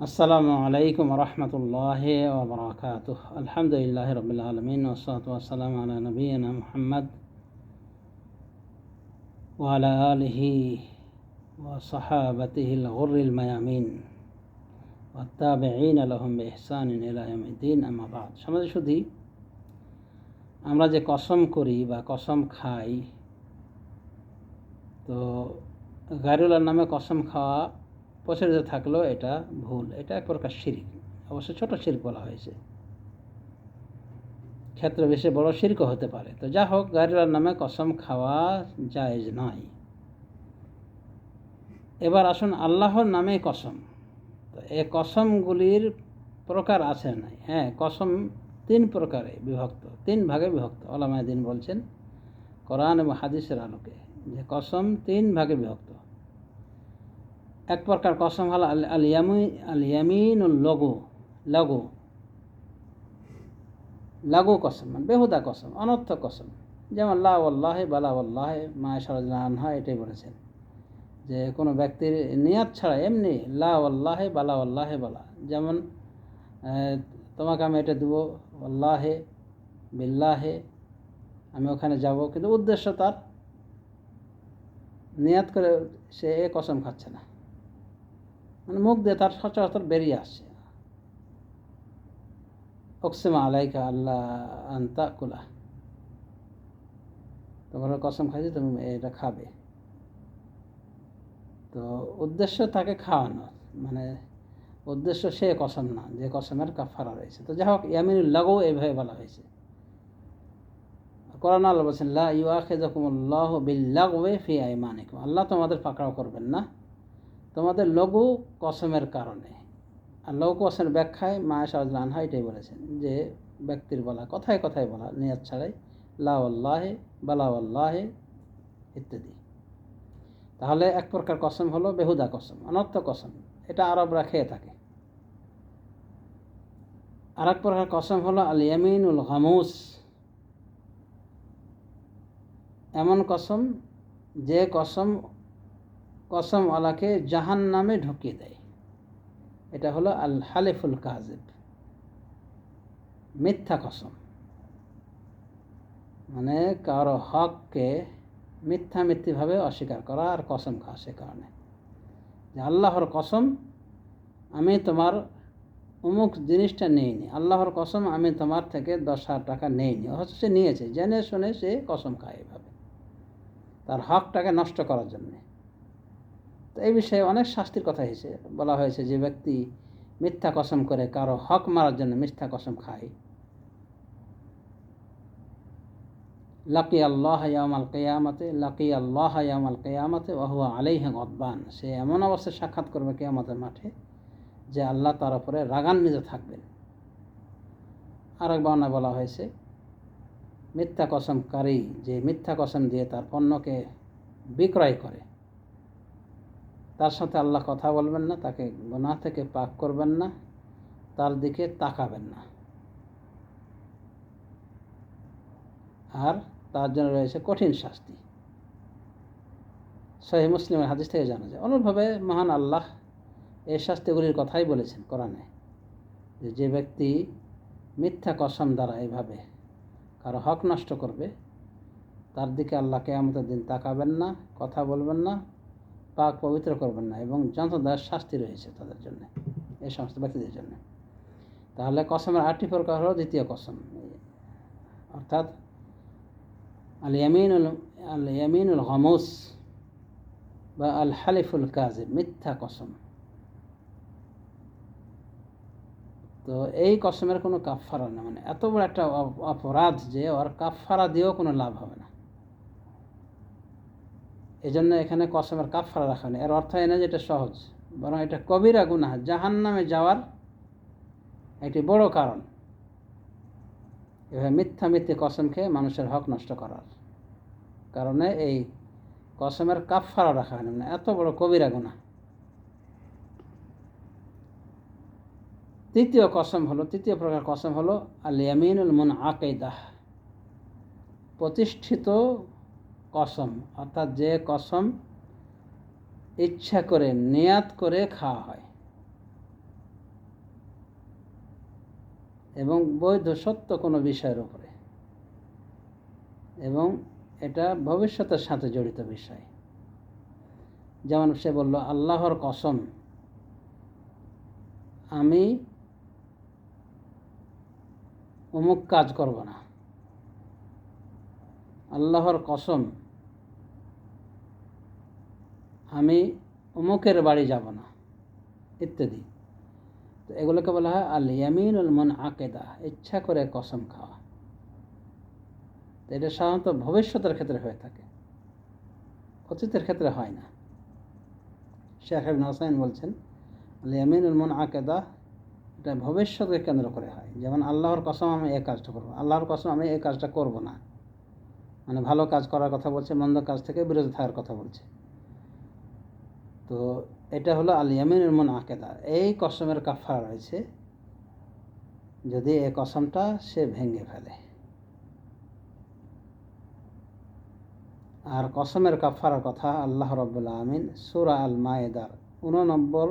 আসসালামু আলাইকুম রহমতুল্লাহ ওবরাকাত আলহামদুলিল্লাহ রবিল আলমিন ওসলাত ওসালাম আলা নবীনা মুহাম্মদ ওয়ালা আলহি وصحابته الغر الميامين والتابعين لهم بإحسان إلى يوم الدين أما بعد সমাজ শুধু আমরা যে কসম করি বা কসম খাই তো গাইরুল্লার নামে কসম খাওয়া প্রচলিত থাকলেও এটা ভুল, এটা এক প্রকার শিরিক। অবশ্য ছোট শির্ক বলা হয়েছে। ক্ষেত্র বেশি বড় শির্ক হতে পারে। তো যা হোক গাইরুল্লার নামে কসম খাওয়া জায়েজ নয়। এবার আসুন আল্লাহর নামে কসম। তো এই কসমগুলির প্রকার আছে নাই। হ্যাঁ কসম তিন প্রকারে বিভক্ত, তিন ভাগে বিভক্ত। ওলামায় দিন বলছেন, কোরআন এবং হাদিসের আলোকে যে কসম তিন ভাগে বিভক্ত। এক প্রকার কসম হল আল ইয়ামি আল ইয়ামিন লঘু লঘু লাগু কসম মানে বেহুদা কসম অনর্থ কসম। যেমন লা আল্লাহে বালা আল্লাহে মা সরজনা এটাই বলেছেন। যে কোনো ব্যক্তির নিয়াত ছাড়া এমনি লা আল্লাহে বালা আল্লাহে বালা। যেমন তোমাকে আমি এটা দেবো আল্লাহে বিল্লাহে, আমি ওখানে যাব। কিন্তু উদ্দেশ্য তার নিয়াত করে সে এ কসম খাচ্ছে না। মানে মুখ দিয়ে তার সচরাচর বেরিয়ে আসছে অকসেমা আলাইকা আল্লাহ আন্তা কুলা। তোমার কসম খাইছে, তুমি এটা খাবে। তো উদ্দেশ্য তাকে খাওয়ানো মানে উদ্দেশ্য সে কসম না, যে কসমের কাফারা রয়েছে। তো যাই হোক ইয়ামিনুল্লাহও এইভাবে বলা হয়েছে। কোরআন আল্লাহ বলছেন, লা ইউআখিযুকুমুল্লাহু বিল্লাগওয়ি ফি আইমানিকুম। আল্লাহ তোমাদের পাকড়াও করবেন না। তোমাদের লঘু কসমের কারণে। আর লঘু কসমের ব্যাখ্যায় মা শাহজাল আনহা এটাই বলেছেন যে, ব্যক্তির বলা, কথায় কথায় বলা নিয়াত ছাড়াই লাউল্লাহে বালাউল্লাহে ইত্যাদি। তাহলে এক প্রকার কসম হলো বেহুদা কসম, অনর্থ কসম, এটা আরবরা খেয়ে থাকে। আর এক প্রকার কসম হলো আল ইয়ামিনুল হামুস এমন কসম, যে কসম কসমওয়ালাকে জাহান নামে ঢুকিয়ে দেয়। এটা হলো আল হালেফুল কাজেব মিথ্যা কসম। মানে কারও হককে মিথ্যা মিথ্যিভাবে অস্বীকার করা আর কসম খাওয়া সে কারণে। যে আল্লাহর কসম, আমি তোমার অমুক জিনিসটা নেইনি। আল্লাহর কসম, আমি তোমার থেকে দশ হাজার টাকা নেইনি। অথচ সে নিয়েছে। জেনে শুনে সে কসম খায় এভাবে। তার হকটাকে নষ্ট করার জন্যে। তো এই বিষয়ে অনেক শাস্তির কথা হয়েছে বলা হয়েছে যে ব্যক্তি মিথ্যা কসম করে কারও হক মারার জন্য মিথ্যা কসম খায়। লাকি আল্লাহ ইয়ামাল কেয়ামতে, লাকি আল্লাহ ইয়ামাল কেয়ামতে ওহুয়া আলাইহ গদবান। সে এমন অবস্থায় সাক্ষাৎ করবে কেয়ামতের মাঠে যে আল্লাহ তার উপরে রাগান্বিত থাকবেন। আর এক বর্ণায় বলা হয়েছে, মিথ্যা কসমকারী যে মিথ্যা কসম দিয়ে তার পণ্যকে বিক্রয় করে তার সাথে আল্লাহ কথা বলবেন না, তাকে গোনা থেকে পাক করবেন না, তার দিকে তাকাবেন না। আর তার জন্য রয়েছে কঠিন শাস্তি। সহি মুসলিমের হাদিস থেকে জানা যায়, অনুরূপভাবে মহান আল্লাহ এই শাস্তিগুলির কথাই বলেছেন কোরআনে যে ব্যক্তি মিথ্যা কসম দ্বারা এভাবে কারও হক নষ্ট করবে, তার দিকে আল্লাহ কেয়ামতের দিন তাকাবেন না, কথা বলবেন না পাক পবিত্র করবেন না এবং যন্ত্রদার শাস্তি রয়েছে তাদের জন্য, এই সমস্ত ব্যক্তিদের জন্য। তাহলে কসমের আটটি প্রকার হলো, দ্বিতীয় কসম। অর্থাৎ আল ইয়ামিনুল আল ইয়ামিনুল হমুস বা আল হালিফুল কাজে মিথ্যা কসম। তো এই কসমের কোনো কাফারা না মানে এত বড় একটা অপরাধ যে ওর কাফারা দিয়েও কোনো লাভ হবে না। এই জন্য এখানে কসমের কাফারা রাখা নেই এর অর্থ এনে যেটা সহজ, বরং এটা কবিরা গুনাহ জাহান নামে যাওয়ার একটি বড় কারণ। এভাবে মিথ্যা মিথ্যে কসম খেয়ে মানুষের হক নষ্ট করার কারণে এই কসমের কাফারা রাখা হয় মানে এত বড় কবিরা গুণা তৃতীয় কসম হলো, তৃতীয় প্রকার কসম হলো আলিয়ামিনুল মুন আকেদাহ প্রতিষ্ঠিত কসম, অর্থাৎ যে কসম ইচ্ছা করে, নেয়াত করে খাওয়া হয়। এবং বৈধ, সত্য কোনো বিষয়ের উপরে। এবং এটা ভবিষ্যতের সাথে জড়িত বিষয়। যেমন সে বলল, আল্লাহর কসম, আমি অমুক কাজ করব না। আল্লাহর কসম, আমি অমুকের বাড়ি যাব না, ইত্যাদি। তো এগুলোকে বলা হয় আল ইয়ামিনুল মন আকেদা ইচ্ছা করে কসম খাওয়া। তো এটা সাধারণত ভবিষ্যতের ক্ষেত্রে হয়ে থাকে, অতীতের ক্ষেত্রে হয় না। শেখ আবিন হোসাইন বলছেন আল ইয়ামিনুল মন আকেদা এটা ভবিষ্যৎকে কেন্দ্র করে হয়। যেমন আল্লাহর কসম আমি এই কাজটা করব, আল্লাহর কসম আমি এই কাজটা করব না। মানে ভালো কাজ করার কথা বলছে, মন্দ কাজ থেকে বিরত থাকার কথা বলছে। তো এটা হলো আল ইয়ামিনুল মন আকেদা এই কসমের কাফারা রয়েছে, যদি এই কসমটা সে ভেঙে ফেলে। আর কসমের কাফারার কথা আল্লাহ রব্বুল্লা আমিন সুরা আল মায়েদার উননব্বই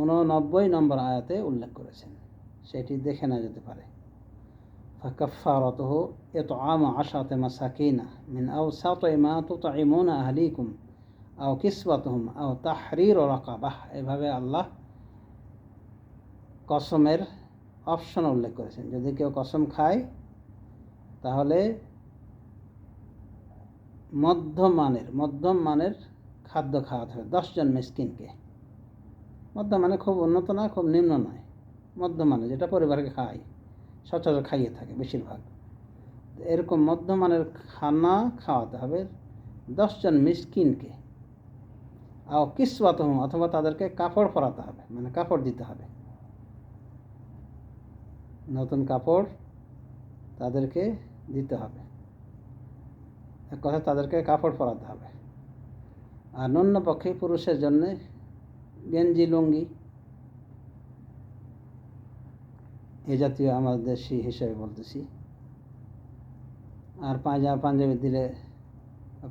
উননব্বই নম্বর আয়াতে উল্লেখ করেছেন। সেটি দেখে না যেতে পারে। فكفارته إطعام عشرة مساكين من أوسط ما تطعمون أهليكم أو كسوتهم أو تحرير رقبة এভাবে আল্লাহ কসমের অপশন উল্লেখ করেছেন যদি কেউ কসম খায় তাহলে মধ্যম মানের মধ্যম মানের খাদ্য খাওয়াতে হবে দশজন মিসকিনকে মধ্যম মানে খুব উন্নত না খুব নিম্ন নয় মধ্যম মানে যেটা পরিবারকে খায় সচরাচর খাইয়ে থাকে বেশিরভাগ। এরকম মধ্যমানের খানা খাওয়াতে হবে। দশজন মিসকিনকে। আর কিসওয়াত অথবা তাদেরকে কাপড় পরাতে হবে মানে কাপড় দিতে হবে। নতুন কাপড় তাদেরকে দিতে হবে। এক কথা তাদেরকে কাপড় পরাতে হবে। আর অন্য পক্ষে পুরুষের জন্যে গেঞ্জি, লুঙ্গি এ জাতীয় আমাদের দেশি হিসেবে বলতেছি। আর পাঞ্জাব পাঞ্জাবি দিলে,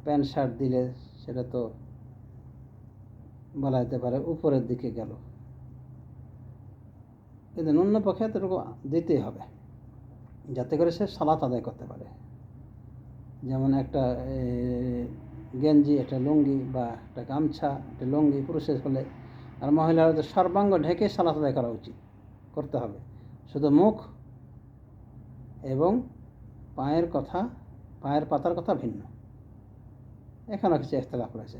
প্যান্ট, শার্ট দিলে সেটা তো বলা যেতে পারে উপরের দিকে গেল। কিন্তু অন্য পক্ষে এতটুকু দিতেই হবে, যাতে করে সে সালাত আদায় করতে পারে। যেমন একটা গেঞ্জি, একটা লুঙ্গি বা একটা গামছা, একটা লুঙ্গি পুরুষের হলে আর মহিলারা তো সর্বাঙ্গ ঢেকে সালাত আদায় করা উচিত, করতে হবে। শুধু মুখ এবং পায়ের কথা, পায়ের পাতার কথা ভিন্ন। এখানেও কিছু একতলাফ রয়েছে।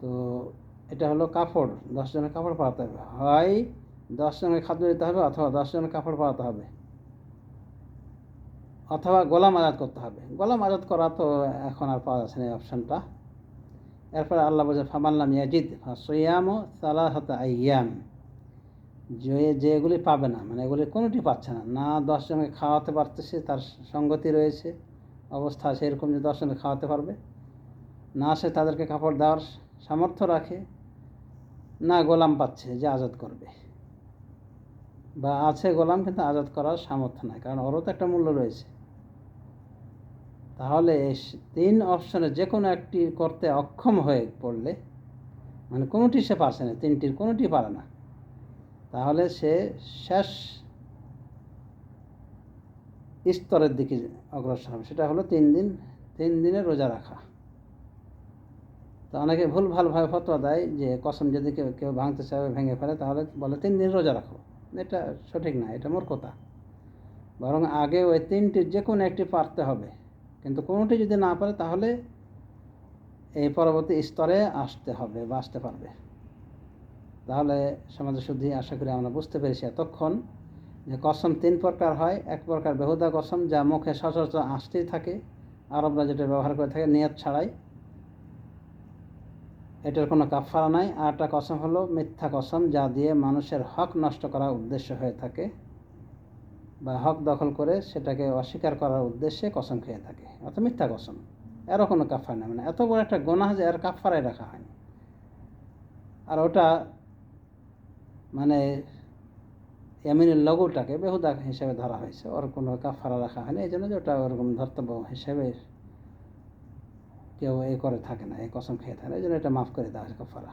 তো এটা হলো কাপড় দশজনের কাপড় পরাতে হবে। হয় দশজনের খাদ্য দিতে হবে অথবা দশজনের কাপড় পরাতে হবে। অথবা গোলাম আজাদ করতে হবে। গোলাম আজাদ করা তো এখন আর পাওয়া যাচ্ছে না এই অপশানটা। এরপরে আল্লাহ বলছে ফামাল্লাম ইয়াজিদ সৈয়াম সালাহত আয়াম যে যেগুলি পাবে না মানে এগুলি কোনোটি পাচ্ছে না। না দশজনকে খাওয়াতে পারতেছে তার সঙ্গতি রয়েছে, অবস্থা সেরকম যে দশজনকে খাওয়াতে পারবে। না সে তাদেরকে কাপড় দেওয়ার সামর্থ্য রাখে, না গোলাম পাচ্ছে যে আজাদ করবে। বা আছে গোলাম কিন্তু আজাদ করার সামর্থ্য নাই, কারণ ওরও তো একটা মূল্য রয়েছে। তাহলে তিন অপশনে যে কোনো একটি করতে অক্ষম হয়ে পড়লে মানে কোনোটি সে পারছে না, তিনটির কোনোটি পারে না। তাহলে সে শেষ স্তরের দিকে অগ্রসর হবে। সেটা হলো তিন দিন, তিন দিনে রোজা রাখা। তো অনেকে ভুল ভালভাবে ফতোয়া দেয় যে কসম যদি কেউ কেউ ভাঙতে চাবে ভেঙে ফেলে, তাহলে বলে তিন দিন রোজা রাখো। এটা সঠিক না, এটা মূর্খতা। বরং আগে ওই তিনটির যে কোনো একটি পারতে হবে। কিন্তু কোনোটি যদি না পারে, তাহলে এই পরবর্তী স্তরে আসতে হবে বা আসতে পারবে। তাহলে সমাজের শুদ্ধি, আশা করি আমরা বুঝতে পেরেছি এতক্ষণ যে কসম তিন প্রকার হয়। এক প্রকার বেহুদা কসম যা মুখে সচরাচর আসতেই থাকে, আরবরা যেটা ব্যবহার করে থাকে নিয়ত ছাড়াই। এটার কোনো কাফারা নাই। আর একটা কসম হলো মিথ্যা কসম যা দিয়ে মানুষের হক নষ্ট করার উদ্দেশ্য হয়ে থাকে বা হক দখল করে সেটাকে অস্বীকার করার উদ্দেশ্যে কসম খেয়ে থাকে অত মিথ্যা কসম। এরও কোনো কাফার নেই। মানে এত বড় একটা গোনাহ যে এর কাফারায় রাখা হয়নি। আর ওটা মানে এমিনের লঘুটাকে বেহুদা হিসেবে ধরা হয়েছে। ওর কোনো কাফারা রাখা হয়নি, এই জন্য যে ওটা ওরকম ধর্তব্য হিসেবে কেউ এ করে থাকে না এই কসম খেয়ে থাকে না, এই জন্য এটা মাফ করে দেওয়া হয় কাফারা।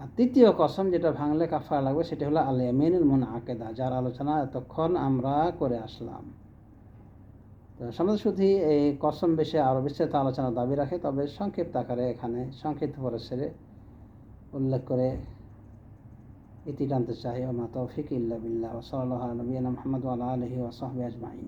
আর তৃতীয় কসম যেটা ভাঙলে কাফারা লাগবে, সেটা হলো আল ইয়ামিনুল মুন আকেদা যার আলোচনা এতক্ষণ আমরা করে আসলাম। তো সমাজ শুধু এই কসম বিষয়ে আরও বিস্তারিত আলোচনা দাবি রাখে, তবে সংক্ষিপ্ত আকারে এখানে সংক্ষিপ্ত পরিসরে উল্লেখ করে ইতি টানতে চাই ওমা তৌফিক ইল্লা বিল্লাহ ওসলাল্লাহ নবীনা মোহাম্মদ আলহি ওসহবি আজমাইন